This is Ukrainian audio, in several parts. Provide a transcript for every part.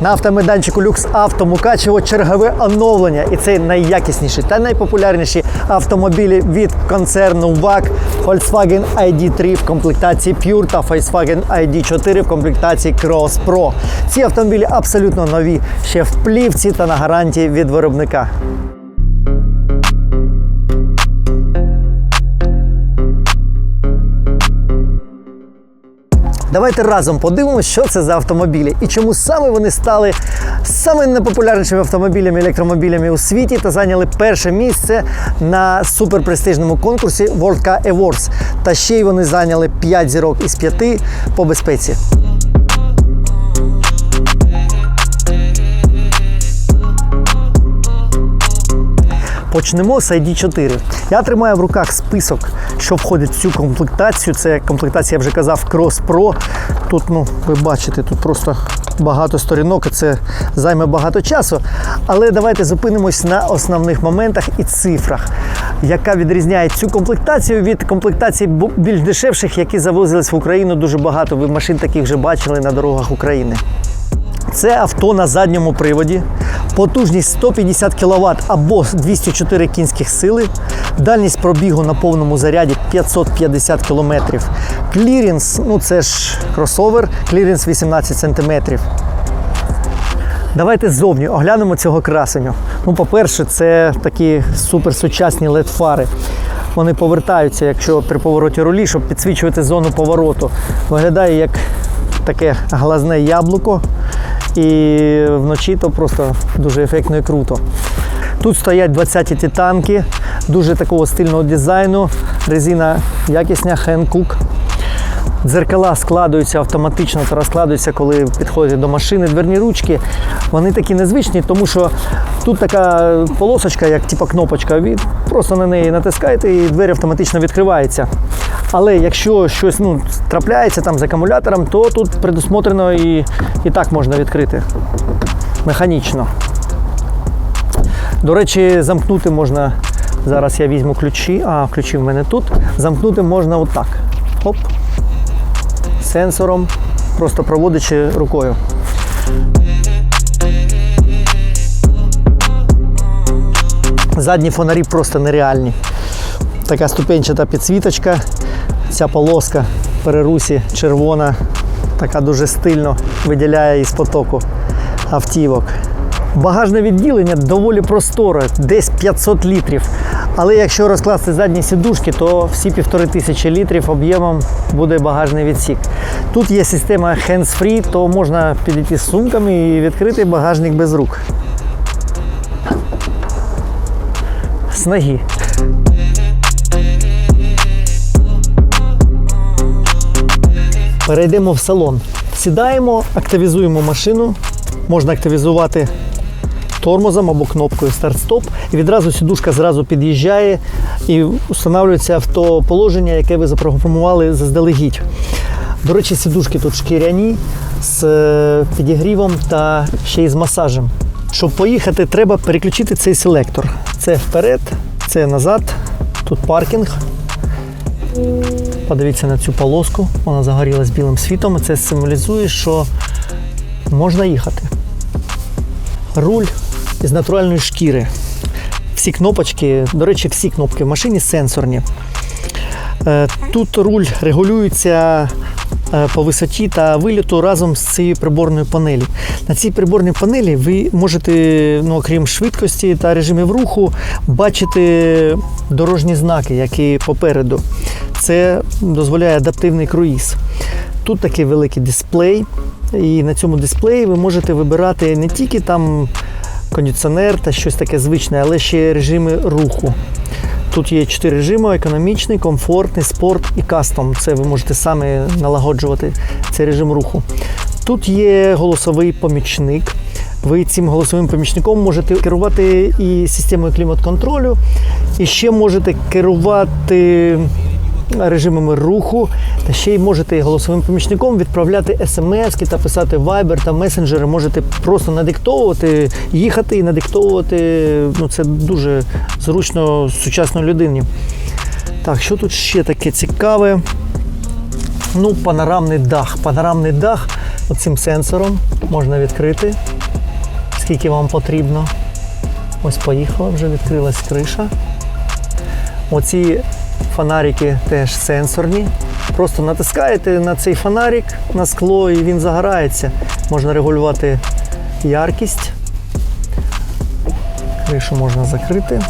На автомайданчику Люкс Авто Мукачево чергове оновлення. І це найякісніші та найпопулярніші автомобілі від концерну ВАК Volkswagen ID3 в комплектації Pure та Volkswagen ID4 в комплектації Cross Pro. Ці автомобілі абсолютно нові, ще в плівці та на гарантії від виробника. Давайте разом подивимося, що це за автомобілі і чому саме вони стали саме найпопулярнішими автомобілями електромобілями у світі та зайняли перше місце на суперпрестижному конкурсі World Car Awards. Та ще й вони зайняли 5 зірок із 5 по безпеці. Почнемо з ID4. Я тримаю в руках список, що входить в цю комплектацію. Це комплектація, я вже казав, Cross Pro. Тут, ну, ви бачите, тут просто багато сторінок, і це займе багато часу. Але давайте зупинимось на основних моментах і цифрах, яка відрізняє цю комплектацію від комплектацій більш дешевших, які завозились в Україну дуже багато. Ви машин таких вже бачили на дорогах України. Це авто на задньому приводі, потужність 150 кВт або 204 кінських сили, дальність пробігу на повному заряді 550 км. Клірінс, ну це ж кросовер, клірінс 18 см. Давайте ззовні оглянемо цього красеню. Ну, по-перше, це такі суперсучасні LED-фари. Вони повертаються, якщо при повороті рулі, щоб підсвічувати зону повороту. Виглядає як таке глазне яблуко. І вночі то просто дуже ефектно і круто. Тут стоять 20-ті титанки, дуже такого стильного дизайну, резина якісня, Hankook. Дзеркала складаються автоматично та розкладаються, коли підходите до машини. Дверні ручки. Вони такі незвичні, тому що тут така полосочка, як типа кнопочка. Ви просто на неї натискаєте і двері автоматично відкриваються. Але якщо щось ну, трапляється там з акумулятором, то тут предусмотрено і, і так можна відкрити механічно. До речі, замкнути можна. Зараз я візьму ключі, а ключі в мене тут. Замкнути можна отак. Оп сенсором, просто проводячи рукою. Задні фонарі просто нереальні. Така ступенчата підсвіточка, ця полоска перерусі червона, така дуже стильно виділяє із потоку автівок. Багажне відділення доволі просторе, десь 500 літрів. Але якщо розкласти задні сідушки, то всі півтори тисячі літрів об'ємом буде багажний відсік. Тут є система hands-free, то можна підійти з сумками і відкрити багажник без рук. З ноги. Перейдемо в салон. Сідаємо, активізуємо машину. Можна активізувати тормозом або кнопкою старт-стоп. І відразу сідушка зразу під'їжджає і встановлюється в то положення, яке ви запрограмували заздалегідь. До речі, сідушки тут шкіряні з е, підігрівом та ще й з масажем. Щоб поїхати, треба переключити цей селектор. Це вперед, це назад, тут паркінг. Подивіться на цю полоску, вона загорілась білим світом. і Це символізує, що можна їхати. Руль із натуральної шкіри. Всі кнопочки, до речі, всі кнопки в машині сенсорні. Е, Тут руль регулюється по висоті та виліту разом з цією приборною панелі. На цій приборній панелі ви можете, ну, окрім швидкості та режимів руху, бачити дорожні знаки, які попереду. Це дозволяє адаптивний круїз. Тут такий великий дисплей, і на цьому дисплеї ви можете вибирати не тільки там кондиціонер та щось таке звичне, але ще режими руху. Тут є чотири режими: економічний, комфортний, спорт і кастом. Це ви можете самі налагоджувати цей режим руху. Тут є голосовий помічник. Ви цим голосовим помічником можете керувати і системою клімат-контролю, і ще можете керувати режимами руху, та ще й можете голосовим помічником відправляти смс та писати Viber та месенджери. Можете просто надиктовувати, їхати і надиктовувати. Ну, це дуже зручно сучасній людині. Так, що тут ще таке цікаве? Ну, панорамний дах. Панорамний дах оцим сенсором можна відкрити, скільки вам потрібно. Ось поїхала, вже відкрилась криша. Оці фонарики теж сенсорні. Просто натискаєте на цей фонарик на скло і він загорається. Можна регулювати яркість. Кришу можна закрити.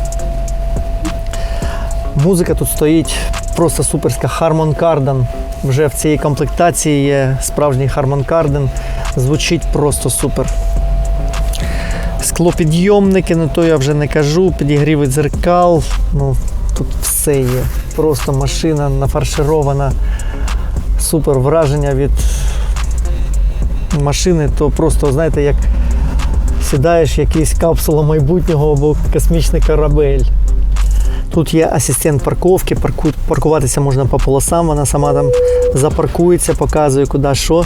Музика тут стоїть просто суперська Harman Kardon. Вже в цій комплектації є справжній Harman Kardon. Звучить просто супер. Склопідйомники, ну то я вже не кажу, підігріви дзеркал. Ну, тут все є. Просто машина нафарширована. Супер враження від машини, то просто, знаєте, як сідаєш якийсь капсула майбутнього або космічний корабель. Тут є асистент парковки, парку, паркуватися можна по полосам, вона сама там запаркується, показує куди що.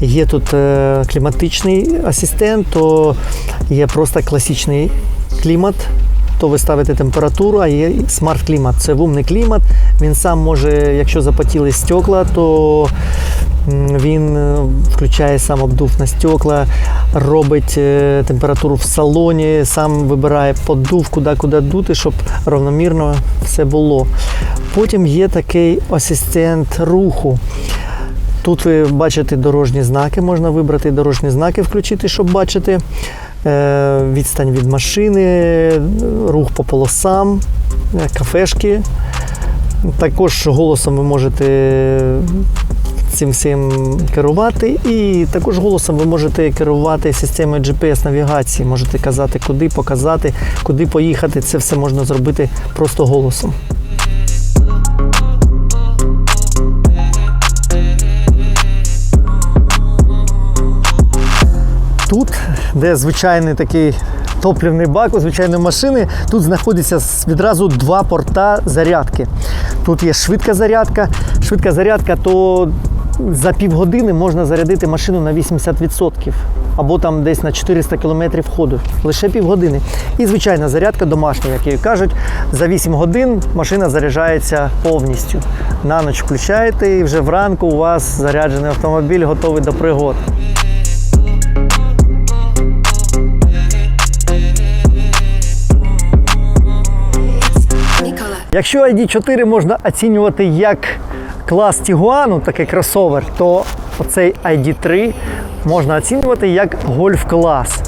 Є тут е, кліматичний асистент, то є просто класичний клімат. То ви ставите температуру, а є смарт-клімат. Це умний клімат. Він сам може, якщо запотіли стекла, то він е, включає сам обдув на стекла, робить е, температуру в салоні, сам вибирає подув, куди куди дути, щоб равномірно все було. Потім є такий асистент руху. Тут ви бачите дорожні знаки, можна вибрати дорожні знаки, включити, щоб бачити відстань від машини, рух по полосам, е, кафешки. Також голосом ви можете цим всім керувати. І також голосом ви можете керувати системою GPS-навігації. Можете казати, куди показати, куди поїхати. Це все можна зробити просто голосом. Тут, де звичайний такий топливний бак у звичайної машини, тут знаходиться відразу два порта зарядки. Тут є швидка зарядка. Швидка зарядка, то за півгодини можна зарядити машину на 80%. Або там десь на 400 км ходу. Лише півгодини. І звичайна зарядка домашня, як її кажуть, за 8 годин машина заряджається повністю. На ніч включаєте і вже вранку у вас заряджений автомобіль готовий до пригод. Якщо ID4 можна оцінювати як клас Тігуану, такий кросовер, то оцей ID3 можна оцінювати як гольф-клас.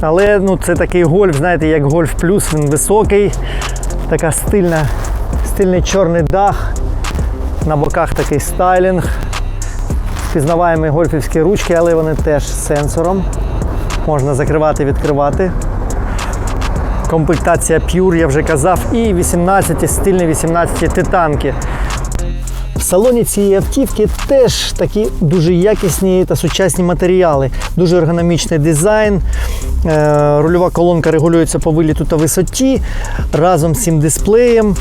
Але ну, це такий гольф, знаєте, як гольф плюс, він високий, така стильна, стильний чорний дах, на боках такий стайлінг, впізнаваємі гольфівські ручки, але вони теж з сенсором. Можна закривати, відкривати. Комплектація Pure, я вже казав, і 18 стильні 18 титанки. В салоні цієї автівки теж такі дуже якісні та сучасні матеріали, дуже ергономічний дизайн. Е, Рульова колонка регулюється по виліту та висоті разом з цим дисплеєм.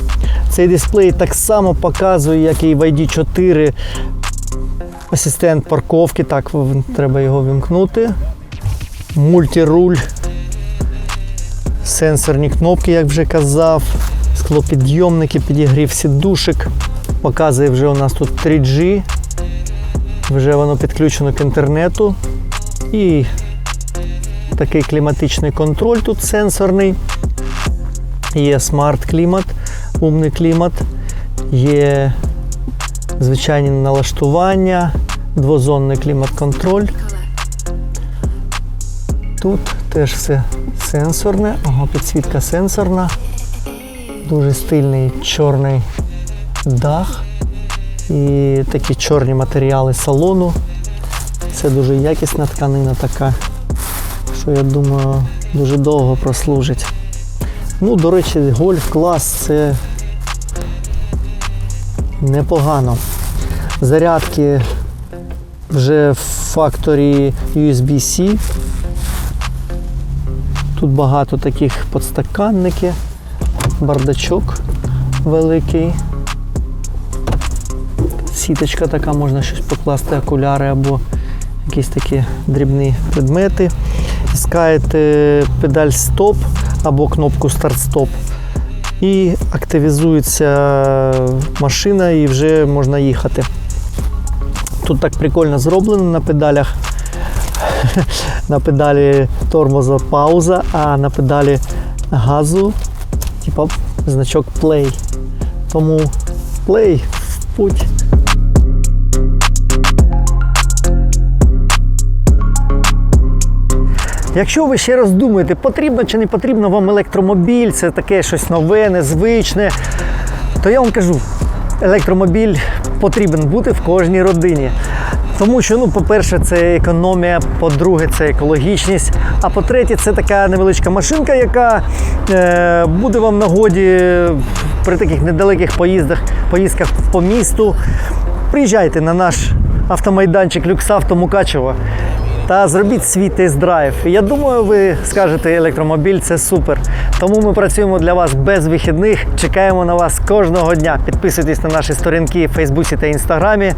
Цей дисплей так само показує, як і в ID4 асистент парковки. Так, треба його вімкнути. Мультируль сенсорні кнопки, як вже казав, склопідйомники, підігрів сідушек. Показує вже у нас тут 3G. Вже воно підключено к інтернету. І такий кліматичний контроль тут сенсорний. Є смарт-клімат, умний клімат, є звичайні налаштування, двозонний клімат-контроль. Тут теж все сенсорне, ага, підсвітка сенсорна, дуже стильний чорний дах і такі чорні матеріали салону. Це дуже якісна тканина така, що я думаю, дуже довго прослужить. Ну, до речі, гольф клас це непогано. Зарядки вже в факторі USB-C. Тут багато таких подстаканників, бардачок великий. Сіточка така, можна щось покласти, окуляри або якісь такі дрібні предмети. Іскаєте педаль стоп або кнопку старт-стоп. І активізується машина і вже можна їхати. Тут так прикольно зроблено на педалях. На педалі тормоза пауза, а на педалі газу, типа значок play. Тому play в путь. Якщо ви ще раз думаєте, потрібно чи не потрібно вам електромобіль, це таке щось нове, незвичне, то я вам кажу, електромобіль потрібен бути в кожній родині. Тому що, ну, по-перше, це економія, по-друге, це екологічність. А по-третє, це така невеличка машинка, яка е, буде вам нагоді при таких недалеких поїздах, поїздках по місту. Приїжджайте на наш автомайданчик Люксавто Мукачево та зробіть свій тест-драйв. Я думаю, ви скажете, електромобіль це супер. Тому ми працюємо для вас без вихідних. Чекаємо на вас кожного дня. Підписуйтесь на наші сторінки в Фейсбуці та Інстаграмі.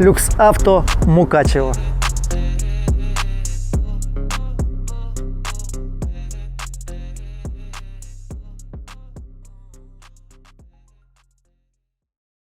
Люкс Авто Мукачево.